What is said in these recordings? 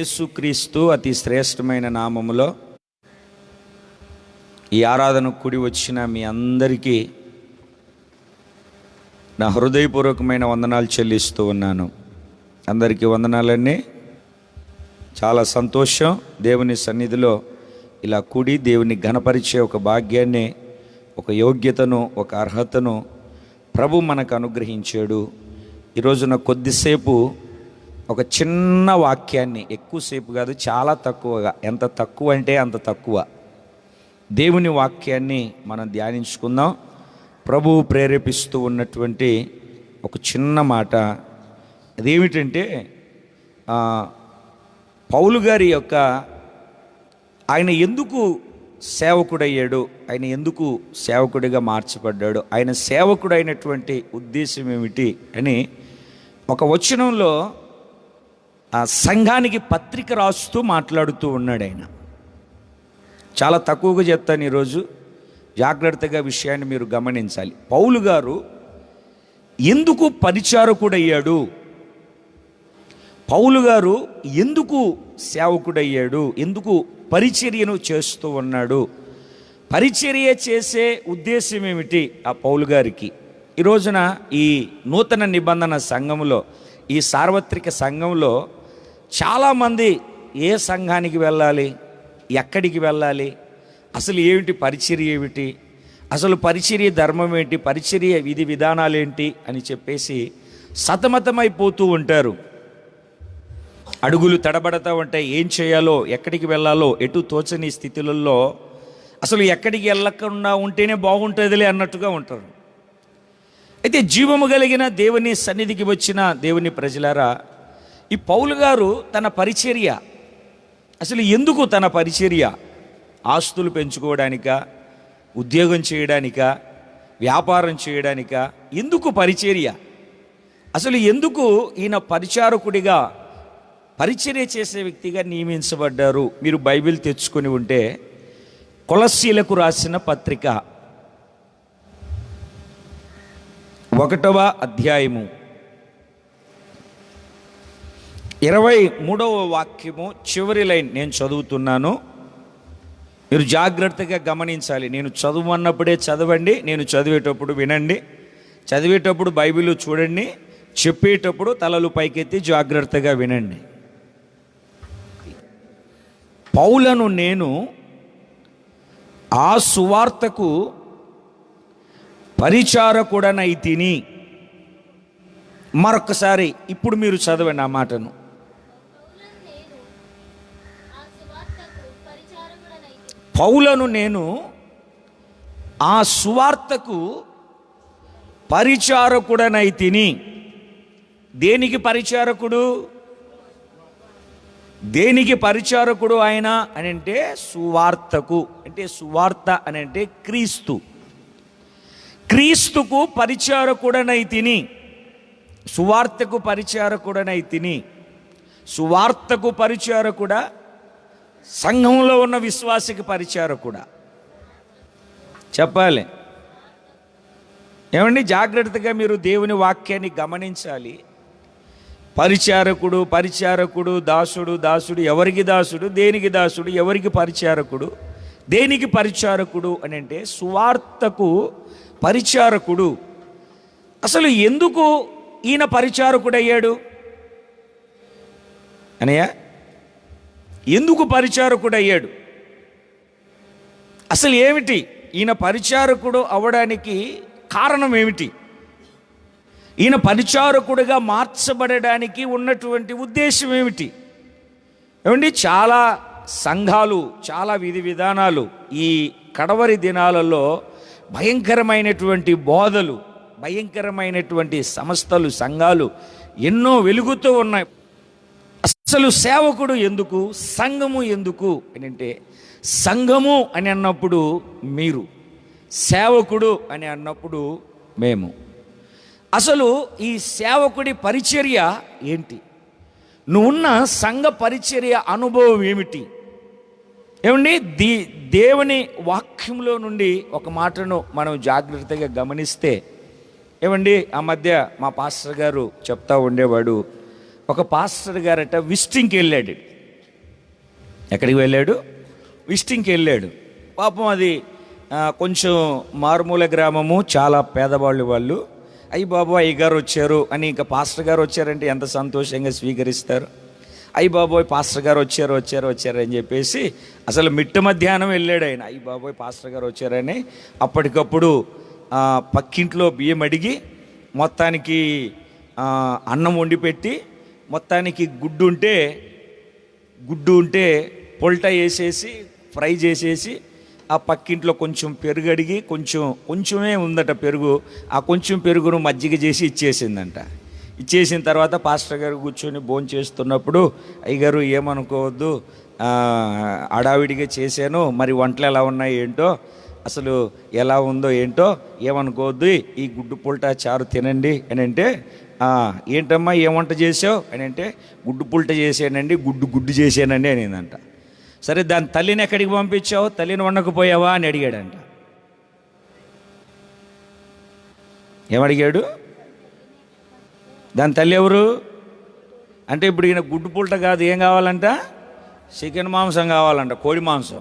యేసుక్రీస్తు అతి శ్రేష్టమైన నామములో ఈ ఆరాధనకు కూడి వచ్చిన మీ అందరికీ నా హృదయపూర్వకమైన వందనాలు చెల్లిస్తూ ఉన్నాను. అందరికీ వందనాలన్నీ చాలా సంతోషం దేవుని సన్నిధిలో ఇలా కూడి దేవుని ఘనపరిచే ఒక భాగ్యాన్ని ఒక యోగ్యతను ఒక అర్హతను ప్రభు మనకు అనుగ్రహించాడు. ఈరోజున కొద్దిసేపు ఒక చిన్న వాక్యాన్ని ఎక్కువసేపు కాదు చాలా తక్కువగా. ఎంత తక్కువ అంటే అంత తక్కువ. దేవుని వాక్యాన్ని మనం ధ్యానించుకుందాం. ప్రభువు ప్రేరేపిస్తూ ఉన్నటువంటి ఒక చిన్న మాట. అదేమిటంటే పౌలు గారి యొక్క ఆయన ఎందుకు సేవకుడయ్యాడు? ఆయన ఎందుకు సేవకుడిగా మార్చబడ్డాడు? ఆయన సేవకుడైనటువంటి ఉద్దేశం ఏమిటి అని ఒక వచనంలో ఆ సంఘానికి పత్రిక రాస్తూ మాట్లాడుతూ ఉన్నాడు ఆయన. చాలా తక్కువగా చెప్తాను ఈరోజు. జాగ్రత్తగా విషయాన్ని మీరు గమనించాలి. పౌలు గారు ఎందుకు పరిచారకుడయ్యాడు? పౌలు గారు ఎందుకు సేవకుడయ్యాడు? ఎందుకు పరిచర్యను చేస్తూ ఉన్నాడు? పరిచర్య చేసే ఉద్దేశం ఏమిటి ఆ పౌలు గారికి? ఈ రోజున ఈ నూతన నిబంధన సంఘంలో ఈ సార్వత్రిక సంఘంలో చాలామంది ఏ సంఘానికి వెళ్ళాలి ఎక్కడికి వెళ్ళాలి అసలు ఏమిటి పరిచర్య ఏమిటి అసలు పరిచర్య ధర్మం ఏంటి పరిచర్య విధి విధానాలు ఏంటి అని చెప్పేసి సతమతమైపోతూ ఉంటారు. అడుగులు తడబడతా ఉంటాయి ఏం చేయాలో ఎక్కడికి వెళ్ళాలో ఎటు తోచని స్థితులలో అసలు ఎక్కడికి వెళ్ళకుండా ఉంటేనే బాగుంటుందిలే అన్నట్టుగా ఉంటారు. అయితే జీవము కలిగిన దేవుని సన్నిధికి వచ్చిన దేవుని ప్రజలారా ఈ పౌలు గారు తన పరిచర్య. అసలు ఎందుకు తన పరిచర్య? ఆస్తులు పెంచుకోవడానిక? ఉద్యోగం చేయడానిక? వ్యాపారం చేయడానిక? ఎందుకు పరిచర్య? అసలు ఎందుకు ఈయన పరిచారకుడిగా పరిచర్య చేసే వ్యక్తిగా నియమించబడ్డారు? మీరు బైబిల్ తెచ్చుకొని ఉంటే కొలస్సీలకు రాసిన పత్రిక. ఒకటవ అధ్యాయము. ఇరవై మూడవ వాక్యము చివరి లైన్ నేను చదువుతున్నాను. మీరు జాగ్రత్తగా గమనించాలి. నేను చదువన్నప్పుడే చదవండి నేను చదివేటప్పుడు వినండి. చదివేటప్పుడు బైబిల్ చూడండి చెప్పేటప్పుడు తలలు పైకెత్తి జాగ్రత్తగా వినండి. పౌలను నేను ఆ సువార్తకు పరిచారకుడనై తిని మరొకసారి ఇప్పుడు మీరు చదవండి ఆ మాటను. పౌలను నేను ఆ సువార్తకు పరిచారకుడనై తిని. దేనికి పరిచారకుడు? దేనికి పరిచారకుడు ఆయన అని అంటే సువార్తకు. అంటే సువార్త అని అంటే క్రీస్తు. క్రీస్తుకు పరిచారకుడనై తిని. సువార్తకు పరిచారకుడనై తిని. సువార్తకు పరిచారకుడా? సంఘంలో ఉన్న విశ్వాసికి పరిచారకుడా చెప్పాలి. ఏమండి? జాగ్రత్తగా మీరు దేవుని వాక్యాన్ని గమనించాలి. పరిచారకుడు పరిచారకుడు దాసుడు దాసుడు ఎవరికి దాసుడు దేనికి దాసుడు ఎవరికి పరిచారకుడు దేనికి పరిచారకుడు అని అంటే సువార్తకు పరిచారకుడు. అసలు ఎందుకు ఈయన పరిచారకుడయ్యాడు? అనయ్యా ఎందుకు పరిచారకుడు అయ్యాడు అసలు ఏమిటి? ఈయన పరిచారకుడు అవడానికి కారణం ఏమిటి? ఈయన పరిచారకుడుగా మార్చబడడానికి ఉన్నటువంటి ఉద్దేశం ఏమిటి? ఏమండి? చాలా సంఘాలు చాలా విధి విధానాలు ఈ కడవరి దినాలలో భయంకరమైనటువంటి బోధలు భయంకరమైనటువంటి సంస్థలు సంఘాలు ఎన్నో వెలుగుతూ ఉన్నాయి. అసలు సేవకుడు ఎందుకు? సంఘము ఎందుకు? అని అంటే సంఘము అని అన్నప్పుడు మీరు సేవకుడు అని అన్నప్పుడు మేము. అసలు ఈ సేవకుడి పరిచర్య ఏంటి? నువ్వున్న సంఘ పరిచర్య అనుభవం ఏమిటి? ఏమండి? ది దేవుని వాక్యంలో నుండి ఒక మాటను మనం జాగ్రత్తగా గమనిస్తే ఏమండి? ఆ మధ్య మా పాస్టర్ గారు చెప్తా ఉండేవాడు ఒక పాస్టర్ గారట విస్టింగ్కి వెళ్ళాడు. ఎక్కడికి వెళ్ళాడు? విజిటింగ్కి వెళ్ళాడు. పాపం అది కొంచెం మారుమూల గ్రామము చాలా పేదవాళ్ళు వాళ్ళు. అయ్యి బాబు అయ్యగారు వచ్చారు అని ఇంకా పాస్టర్ గారు వచ్చారంటే ఎంత సంతోషంగా స్వీకరిస్తారు. అయ్యి బాబోయ్ పాస్టర్ గారు వచ్చారు వచ్చారు వచ్చారు అని చెప్పేసి అసలు మిట్ట మధ్యాహ్నం వెళ్ళాడు ఆయన. అయ్యి బాబోయ్ పాస్టర్ గారు వచ్చారని అప్పటికప్పుడు పక్కింట్లో బియ్యం అడిగి మొత్తానికి అన్నం వండి పెట్టి మొత్తానికి గుడ్డు ఉంటే గుడ్డు ఉంటే పొల్ట వేసేసి ఫ్రై చేసేసి ఆ పక్కింట్లో కొంచెం పెరుగు అడిగి కొంచెం కొంచెమే ఉందట పెరుగు ఆ కొంచెం పెరుగును మజ్జిగ చేసి ఇచ్చేసిందంట. ఇచ్చేసిన తర్వాత పాస్టర్ గారు కూర్చొని భోజనం చేస్తున్నప్పుడు అయ్యగారు ఏమనుకోవద్దు అడావిడిగా హడావిడిగా చేశాను మరి వంటలు ఎలా ఉన్నాయి ఏంటో అసలు ఎలా ఉందో ఏంటో ఏమనుకోవద్దు ఈ గుడ్డు పుల్టా చారు తినండి అని అంటే ఏంటమ్మా ఏం వంట చేసావు అని అంటే గుడ్డు పుల్ట చేసానండి గుడ్డు గుడ్డు చేసానండి అనేదంట. సరే దాని తల్లిని ఎక్కడికి పంపించావు? తల్లిని వండకపోయావా? అని అడిగాడంట. ఏమడిగాడు? దాని తల్లి ఎవరు? అంటే ఇప్పుడు ఈయన గుడ్డు పుల్ట కాదు ఏం కావాలంట? చికెన్ మాంసం కావాలంట కోడి మాంసం.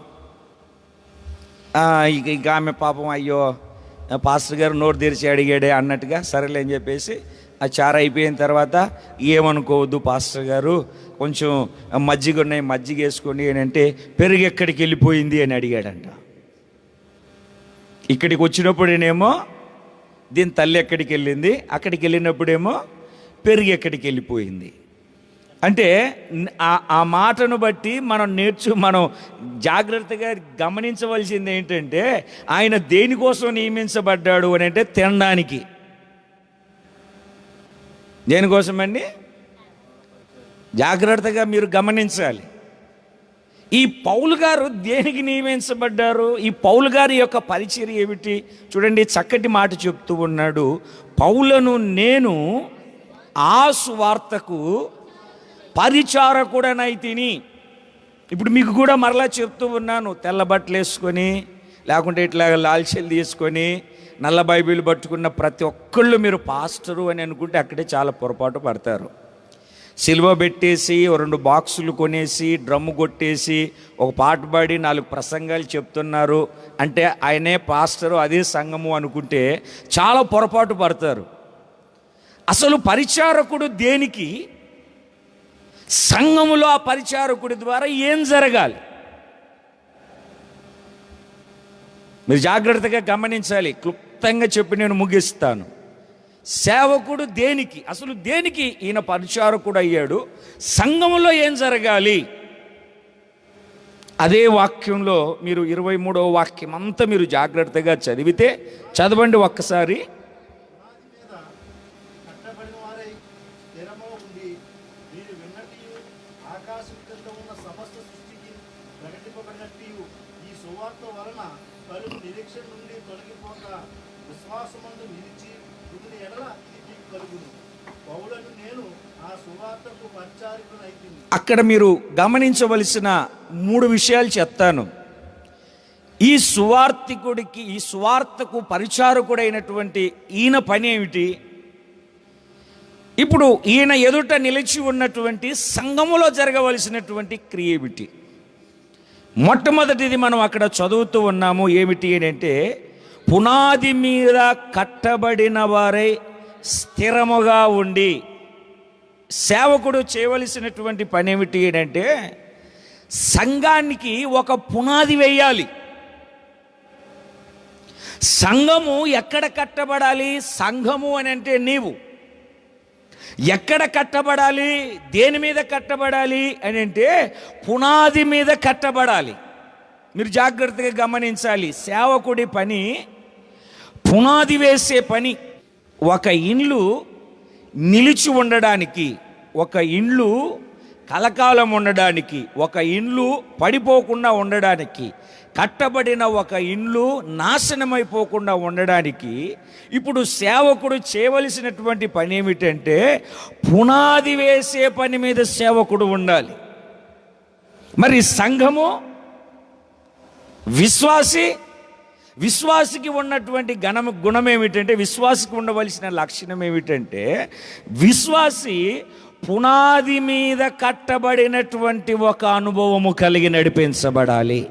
ఇక ఇక ఆమె పాపం అయ్యో పాస్టర్ గారు నోరు తెరిచి అడిగాడే అన్నట్టుగా సరేలే అని చెప్పేసి ఆ చారు అయిపోయిన తర్వాత ఏమనుకోవద్దు పాస్టర్ గారు? కొంచెం మజ్జిగ ఉన్నాయి మజ్జిగ వేసుకోండి అని అంటే పెరుగు ఎక్కడికి వెళ్ళిపోయింది అని అడిగాడంట. ఇక్కడికి వచ్చినప్పుడేనేమో దీని తల్లి ఎక్కడికి వెళ్ళింది? అక్కడికి వెళ్ళినప్పుడేమో పెరుగు ఎక్కడికి వెళ్ళిపోయింది. అంటే ఆ మాటను బట్టి మనం నేర్చు మనం జాగ్రత్తగా గమనించవలసింది ఏంటంటే ఆయన దేనికోసం నియమించబడ్డాడు అని అంటే తినడానికి. దేనికోసమండి? జాగ్రత్తగా మీరు గమనించాలి. ఈ పౌలు గారు దేనికి నియమించబడ్డారు? ఈ పౌలు గారి యొక్క పరిచయం ఏమిటి? చూడండి చక్కటి మాట చెప్తూ ఉన్నాడు. పౌలను నేను ఆ సువార్తకు పరిచారకుడనై తిని. ఇప్పుడు మీకు కూడా మరలా చెప్తూ ఉన్నాను తెల్ల బట్టలు వేసుకొని లేకుంటే ఇట్లా లాల్చెలు తీసుకొని నల్ల బైబిల్ పట్టుకున్న ప్రతి ఒక్కళ్ళు మీరు పాస్టరు అని అనుకుంటే అక్కడే చాలా పొరపాటు పడతారు. సిల్వ పెట్టేసి రెండు బాక్సులు కొనేసి డ్రమ్ము కొట్టేసి ఒక పాట పాడి నాలుగు ప్రసంగాలు చెప్తున్నారు. అంటే ఆయనే పాస్టరు అదే సంఘము అనుకుంటే చాలా పొరపాటు పడతారు. అసలు పరిచారకుడు దేనికి? సంఘములో ఆ పరిచారకుడి ద్వారా ఏం జరగాలి? మీరు జాగ్రత్తగా గమనించాలి. క్లుప్తంగా చెప్పి నేను ముగిస్తాను. సేవకుడు దేనికి? అసలు దేనికి ఈయన పరిచారకుడు అయ్యాడు? సంఘంలో ఏం జరగాలి? అదే వాక్యంలో మీరు ఇరవై మూడవ వాక్యం అంతా మీరు జాగ్రత్తగా చదివితే చదవండి ఒక్కసారి. ఆకాశం ఉన్న సమస్త సృష్టికి ప్రకటింపబడినట్టు ఈ సువార్త వలన పలు నిరీక్షణ నుండి తొలగిపోక విశ్వాసమందు నిలిచి వృద్ధుని ఎడల ఇది మీకు కలుగును. పౌలను నేను ఆ సువార్తకు పరిచారికునైతిని అక్కడ మీరు గమనించవలసిన మూడు విషయాలు చెప్తాను. ఈ సువార్తికుడికి ఈ సువార్తకు పరిచారకుడైనటువంటి ఈయన పని ఏమిటి? ఇప్పుడు ఈయన ఎదుట నిలిచి ఉన్నటువంటి సంఘములో జరగవలసినటువంటి క్రియ మొట్టమొదటిది మనం అక్కడ చదువుతూ ఉన్నాము ఏమిటి అని అంటే పునాది మీద కట్టబడిన వారై స్థిరముగా ఉండి సేవకుడు చేయవలసినటువంటి పని ఏమిటి ఏంటంటే అంటే సంఘానికి ఒక పునాది వేయాలి. సంఘము ఎక్కడ కట్టబడాలి? సంఘము అని అంటే నీవు. ఎక్కడ కట్టబడాలి? దేని మీద కట్టబడాలి అని అంటే పునాది మీద కట్టబడాలి. మీరు జాగ్రత్తగా గమనించాలి. సేవకుడి పని పునాది వేసే పని. ఒక ఇండ్లు నిలిచి ఉండడానికి ఒక ఇండ్లు కలకాలం ఉండడానికి ఒక ఇండ్లు పడిపోకుండా ఉండడానికి కట్టబడిన ఒక ఇండ్లు నాశనమైపోకుండా ఉండడానికి ఇప్పుడు సేవకుడు చేయవలసినటువంటి పని ఏమిటంటే పునాది వేసే పని మీద సేవకుడు ఉండాలి. మరి సంఘము విశ్వాసి విశ్వాసికి ఉన్నటువంటి గణం గుణం ఏమిటంటే విశ్వాసికి ఉండవలసిన లక్షణం ఏమిటంటే విశ్వాసి పునాది మీద కట్టబడినటువంటి ఒక అనుభవము కలిగి నడిపించబడాలి.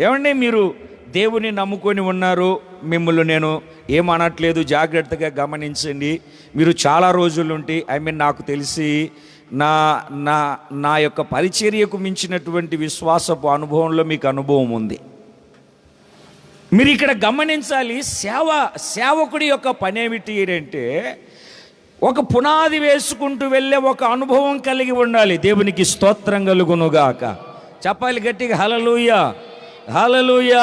ఏమండి మీరు దేవుని నమ్ముకొని ఉన్నారు? మిమ్మల్ని నేను ఏమనట్లేదు జాగ్రత్తగా గమనించండి. మీరు చాలా రోజులుంటే ఐ మీన్ నాకు తెలిసి నా నా నా యొక్క పరిచర్యకు మించినటువంటి విశ్వాసపు అనుభవంలో మీకు అనుభవం ఉంది. మీరు ఇక్కడ గమనించాలి సేవ సేవకుడి యొక్క పని ఏమిటి అంటే ఒక పునాది వేసుకుంటూ వెళ్ళే ఒక అనుభవం కలిగి ఉండాలి. దేవునికి స్తోత్రం కలుగునుగాక. చెప్పాలి గట్టిగా హలలుయ హలలుయ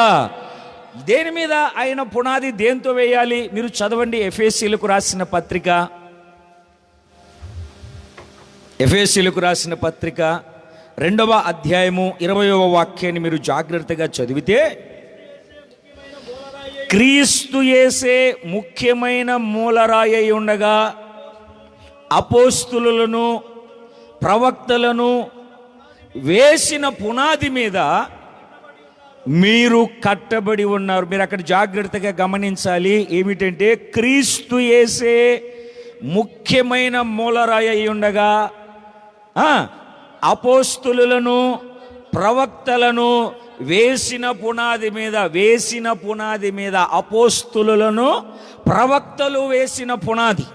దేని మీద ఆయన పునాది దేంతో వేయాలి? మీరు చదవండి ఎఫ్ఎస్సీలకు రాసిన పత్రిక. ఎఫ్ఎస్సీలకు రాసిన పత్రిక రెండవ అధ్యాయము ఇరవయవ వాక్యాన్ని మీరు జాగ్రత్తగా చదివితే క్రీస్తు యేసే ముఖ్యమైన మూలరాయి ఉండగా అపోస్తులను ప్రవక్తలను వేసిన పునాది మీద మీరు కట్టబడి ఉన్నారు. మీరు అక్కడ జాగ్రత్తగా గమనించాలి. ఏమిటంటే క్రీస్తు వేసే ముఖ్యమైన మూలరాయి అయి ఉండగా అపోస్తులను ప్రవక్తలను వేసిన పునాది మీద వేసిన పునాది మీద అపోస్తులను ప్రవక్తలు వేసిన పునాది.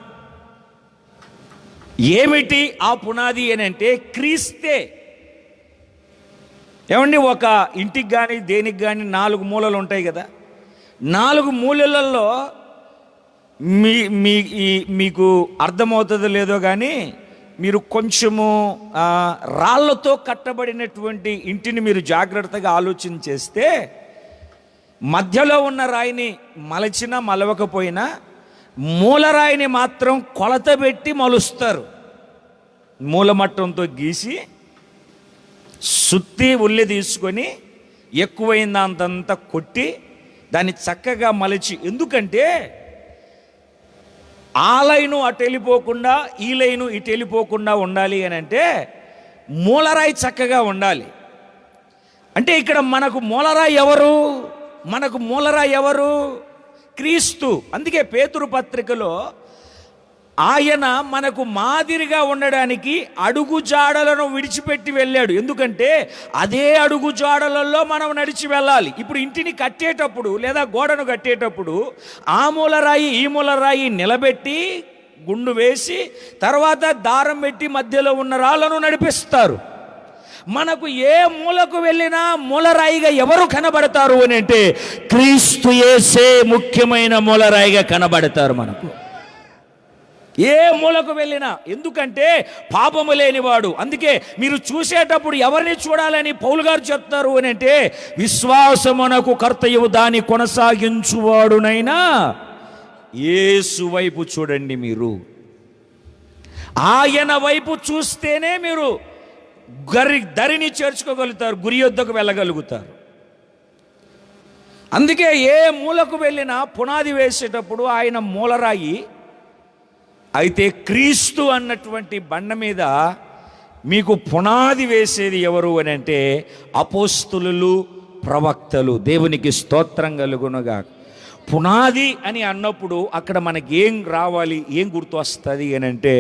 ఏమిటి ఆ పునాది అని అంటే క్రీస్తే. ఏమండి ఒక ఇంటికి కానీ దేనికి కానీ నాలుగు మూలలు ఉంటాయి కదా. నాలుగు మూలలలో మీ మీ ఈ మీకు అర్థమవుతుందో లేదో కానీ మీరు కొంచెము రాళ్ళతో కట్టబడినటువంటి ఇంటిని మీరు జాగ్రత్తగా ఆలోచన చేస్తే మధ్యలో ఉన్న రాయిని మలచినా మలవకపోయినా మూలరాయిని మాత్రం కొలత పెట్టి మలుస్తారు. మూలమట్టంతో గీసి సుత్తి ఉల్లి తీసుకొని ఎక్కువైంది అంతంతా కొట్టి దాన్ని చక్కగా మలిచి ఎందుకంటే ఆ లైను అటు వెళ్ళిపోకుండా ఈ లైను ఇటు వెళ్ళిపోకుండా ఉండాలి అని అంటే మూలరాయి చక్కగా ఉండాలి. అంటే ఇక్కడ మనకు మూలరాయి ఎవరు? మనకు మూలరాయి ఎవరు? క్రీస్తు. అందుకే పేతురు పత్రికలో ఆయన మనకు మాదిరిగా ఉండడానికి అడుగు జాడలను విడిచిపెట్టి వెళ్ళాడు. ఎందుకంటే అదే అడుగు జాడలలో మనం నడిచి వెళ్ళాలి. ఇప్పుడు ఇంటిని కట్టేటప్పుడు లేదా గోడను కట్టేటప్పుడు ఆ మూలరాయి ఈ మూలరాయి నిలబెట్టి గుండు వేసి తర్వాత దారం పెట్టి మధ్యలో ఉన్న రాళ్ళను నడిపిస్తారు. మనకు ఏ మూలకు వెళ్ళినా మూలరాయిగా ఎవరు కనబడతారు అని అంటే క్రీస్తు యేసే ముఖ్యమైన మూలరాయిగా కనబడతారు మనకు. ఏ మూలకు వెళ్ళినా ఎందుకంటే పాపము లేనివాడు. అందుకే మీరు చూసేటప్పుడు ఎవరిని చూడాలని పౌలు గారు చెప్తారు అని అంటే విశ్వాసమునకు కర్తయు దాన్ని కొనసాగించువాడునైనా ఏసు వైపు చూడండి మీరు. ఆయన వైపు చూస్తేనే మీరు గరి దరిని చేర్చుకోగలుగుతారు గురి యొద్దకు వెళ్ళగలుగుతారు. అందుకే ఏ మూలకు వెళ్ళినా పునాది వేసేటప్పుడు ఆయన మూలరాయి అయితే క్రీస్తు అన్నటువంటి బండ మీద మీకు పునాది వేసేది ఎవరు అని అంటే అపోస్తులు ప్రవక్తలు. దేవునికి స్తోత్రం కలుగునగా పునాది అని అన్నప్పుడు అక్కడ మనకి ఏం రావాలి ఏం గుర్తు వస్తుంది అని అంటే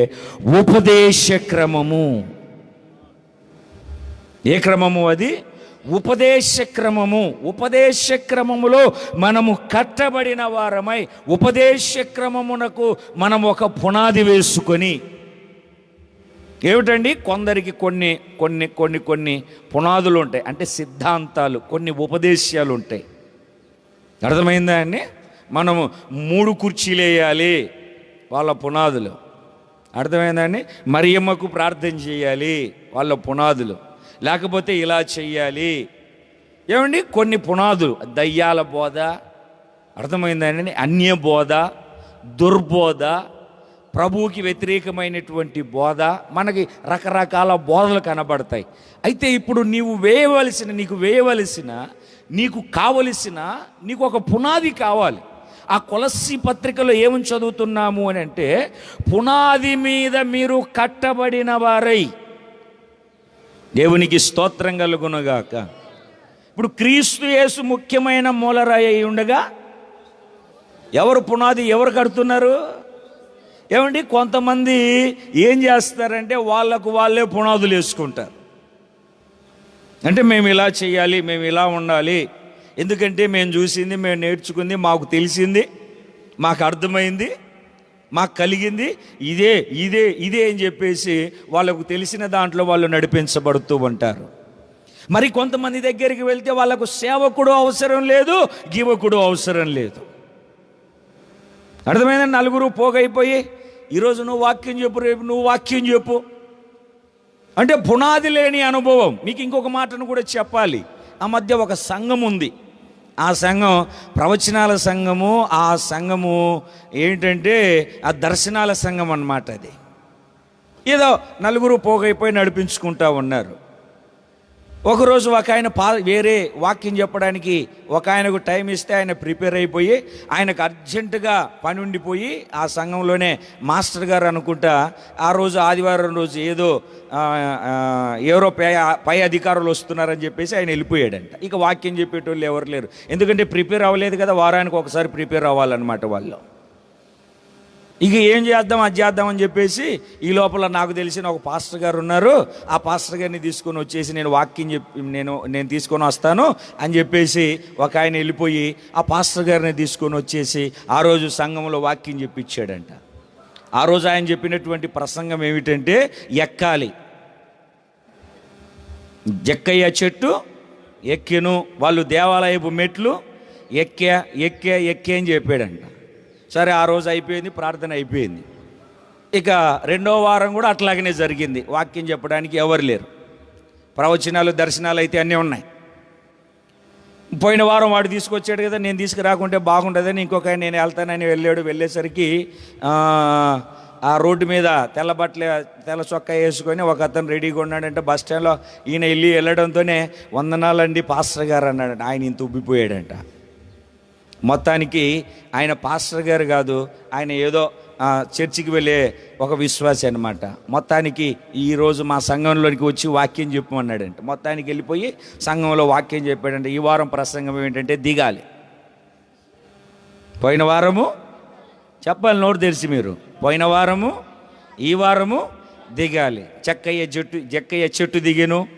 ఉపదేశ క్రమము. ఏ క్రమము అది? ఉపదేశ క్రమము. ఉపదేశ క్రమములో మనము కట్టబడిన వారమై ఉపదేశ క్రమమునకు మనం ఒక పునాది వేసుకొని ఏమిటండి? కొందరికి కొన్ని కొన్ని కొన్ని కొన్ని పునాదులు ఉంటాయి. అంటే సిద్ధాంతాలు కొన్ని ఉపదేశాలు ఉంటాయి. అర్థమైందా అండి? మనము మూడు కుర్చీలు వేయాలి వాళ్ళ పునాదులు. అర్థమైందండి మరియమ్మకు ప్రార్థన చేయాలి వాళ్ళ పునాదులు. లేకపోతే ఇలా చెయ్యాలి. ఏమండి? కొన్ని పునాదులు. దయ్యాల బోధ అర్థమైందండి అన్య బోధ దుర్బోధ ప్రభువుకి వ్యతిరేకమైనటువంటి బోధ మనకి రకరకాల బోధలు కనబడతాయి. అయితే ఇప్పుడు నీవు వేయవలసిన నీకు వేయవలసిన నీకు కావలసిన నీకు ఒక పునాది కావాలి. ఆ కొలసి పత్రికలో ఏమని చదువుతున్నాము అని అంటే పునాది మీద మీరు కట్టబడిన వారై. దేవునికి స్తోత్రం కలుగునగాక. ఇప్పుడు క్రీస్తు యేసు ముఖ్యమైన మూలరాయి అయి ఉండగా ఎవరు పునాది ఎవరు కడుతున్నారు? ఏమండి? కొంతమంది ఏం చేస్తారంటే వాళ్ళకు వాళ్ళే పునాదులు వేసుకుంటారు. అంటే మేము ఇలా చేయాలి మేము ఇలా ఉండాలి. ఎందుకంటే మేము చూసింది మేము నేర్చుకుంది మాకు తెలిసింది మాకు అర్థమైంది. మాకు కలిగింది ఇదే ఇదే ఇదే అని చెప్పేసి వాళ్ళకు తెలిసిన దాంట్లో వాళ్ళు నడిపించబడుతూ ఉంటారు. మరి కొంతమంది దగ్గరికి వెళ్తే వాళ్ళకు సేవకుడు అవసరం లేదు గివకుడు అవసరం లేదు. అర్థమైన నలుగురు పోగైపోయి ఈరోజు నువ్వు వాక్యం చెప్పు రేపు నువ్వు వాక్యం చెప్పు. అంటే పునాది లేని అనుభవం. మీకు ఇంకొక మాటను కూడా చెప్పాలి. ఆ మధ్య ఒక సంఘం ఉంది. ఆ సంఘం ప్రవచనాల సంఘము ఆ సంఘము ఏంటంటే ఆ దర్శనాల సంఘం అన్నమాట అది. ఏదో నలుగురు పోగైపోయి నడిపించుకుంటా ఉన్నారు. ఒకరోజు ఒక ఆయన పా వేరే వాక్యం చెప్పడానికి ఒక ఆయనకు టైం ఇస్తే ఆయన ప్రిపేర్ అయిపోయి ఆయనకు అర్జెంటుగా పని ఉండిపోయి ఆ సంఘంలోనే మాస్టర్ గారు అనుకుంటా ఆ రోజు ఆదివారం రోజు ఏదో ఎవరో పై పై అధికారులు వస్తున్నారని చెప్పేసి ఆయన వెళ్ళిపోయాడంట. ఇక వాక్యం చెప్పేటోళ్ళు ఎవరు లేరు. ఎందుకంటే ప్రిపేర్ అవ్వలేదు కదా వారానికి ఒకసారి ప్రిపేర్ అవ్వాలన్నమాట వాళ్ళు. ఇక ఏం చేద్దాం అది చేద్దాం అని చెప్పేసి ఈ లోపల నాకు తెలిసిన ఒక పాస్టర్ గారు ఉన్నారు. ఆ పాస్టర్ గారిని తీసుకొని వచ్చేసి నేను వాక్యం చెప్పి నేను నేను తీసుకొని వస్తాను అని చెప్పేసి ఒక ఆయన వెళ్ళిపోయి ఆ పాస్టర్ గారిని తీసుకొని వచ్చేసి ఆ రోజు సంఘంలో వాక్యం చెప్పించాడంట. ఆ రోజు ఆయన చెప్పినటువంటి ప్రసంగం ఏమిటంటే ఎక్కాలి. జక్కయ్య చెట్టు ఎక్కెను వాళ్ళు దేవాలయపు మెట్లు ఎక్కే ఎక్కే ఎక్కే అని చెప్పాడంట. సరే ఆ రోజు అయిపోయింది ప్రార్థన అయిపోయింది. ఇక రెండో వారం కూడా అట్లాగనే జరిగింది. వాక్యం చెప్పడానికి ఎవరు లేరు. ప్రవచనాలు దర్శనాలు అయితే అన్నీ ఉన్నాయి. పోయిన వారం వాడు తీసుకొచ్చాడు కదా నేను తీసుకురాకుంటే బాగుండదని ఇంకొక నేను వెళ్తానని వెళ్ళాడు. వెళ్ళేసరికి ఆ, రోడ్డు మీద తెల్ల బట్టలు తెల్ల చొక్కా వేసుకొని ఒక అతను రెడీగా ఉన్నాడంటే బస్ స్టాండ్లో ఈయన వెళ్ళి వెళ్ళడంతోనే వందనాలండి పాస్టర్ గారు అన్నాడు ఆయన ఇంత ఉబ్బిపోయాడంట. మొత్తానికి ఆయన పాస్టర్ గారు కాదు ఆయన ఏదో చర్చికి వెళ్ళే ఒక విశ్వాసి అనమాట మొత్తానికి ఈరోజు మా సంఘంలోనికి వచ్చి వాక్యం చెప్పమన్నాడంట. మొత్తానికి వెళ్ళిపోయి సంఘంలో వాక్యం చెప్పాడంటే. ఈ వారం ప్రసంగం ఏంటంటే దిగాలి. పోయిన వారము చెప్పాలి నోరు తెలిసి మీరు. పోయిన వారము ఈ వారము దిగాలి. చెక్కయ్య చెట్టు చెక్కయ్య చెట్టు దిగాను.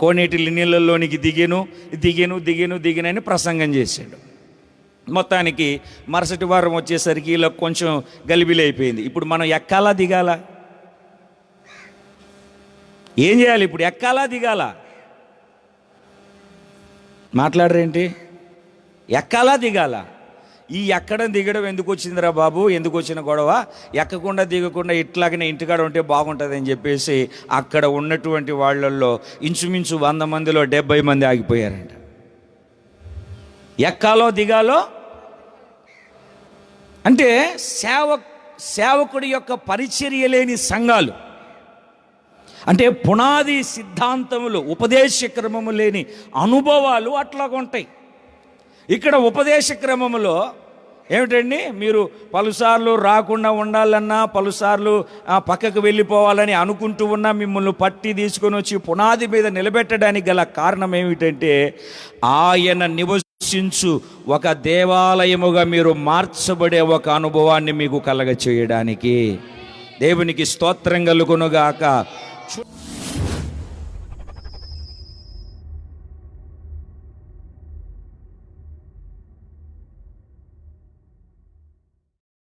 కోనేటి నీళ్ళల్లోనికి దిగాను దిగాను దిగాను దిగినని ప్రసంగం చేశాడు. మొత్తానికి మరుసటి వారం వచ్చేసరికి ఇలా కొంచెం గలిబిలి అయిపోయింది ఇప్పుడు మనం ఎక్కాలా దిగాలా? ఏం చేయాలి ఇప్పుడు? ఎక్కాలా దిగాలా? మాట్లాడరేంటి? ఎక్కాలా దిగాలా? ఈ ఎక్కడం దిగడం ఎందుకు వచ్చిందిరా బాబు? ఎందుకు వచ్చిన గొడవ? ఎక్కకుండా దిగకుండా ఇట్లాగనే ఇంటికాడ ఉంటే బాగుంటుంది అని చెప్పేసి అక్కడ ఉన్నటువంటి వాళ్ళల్లో ఇంచుమించు వంద మందిలో డెబ్బై మంది ఆగిపోయారంట. ఎక్కాలో దిగాలో అంటే సేవ సేవకుడి యొక్క పరిచర్య లేని సంఘాలు. అంటే పునాది సిద్ధాంతములు ఉపదేశ క్రమము లేని అనుభవాలు అట్లా ఉంటాయి ఇక్కడ ఉపదేశ క్రమములో ఏమిటండి? మీరు పలుసార్లు రాకుండా ఉండాలన్నా పలుసార్లు పక్కకు వెళ్ళిపోవాలని అనుకుంటూ ఉన్నా మిమ్మల్ని పట్టి తీసుకొని వచ్చి పునాది మీద నిలబెట్టడానికి గల కారణం ఏమిటంటే ఆయన దర్శించు ఒక దేవాలయముగా మీరు మార్చబడే ఒక అనుభవాన్ని మీకు కలగ చేయడానికి దేవునికి స్తోత్రం కలుగునుగాక.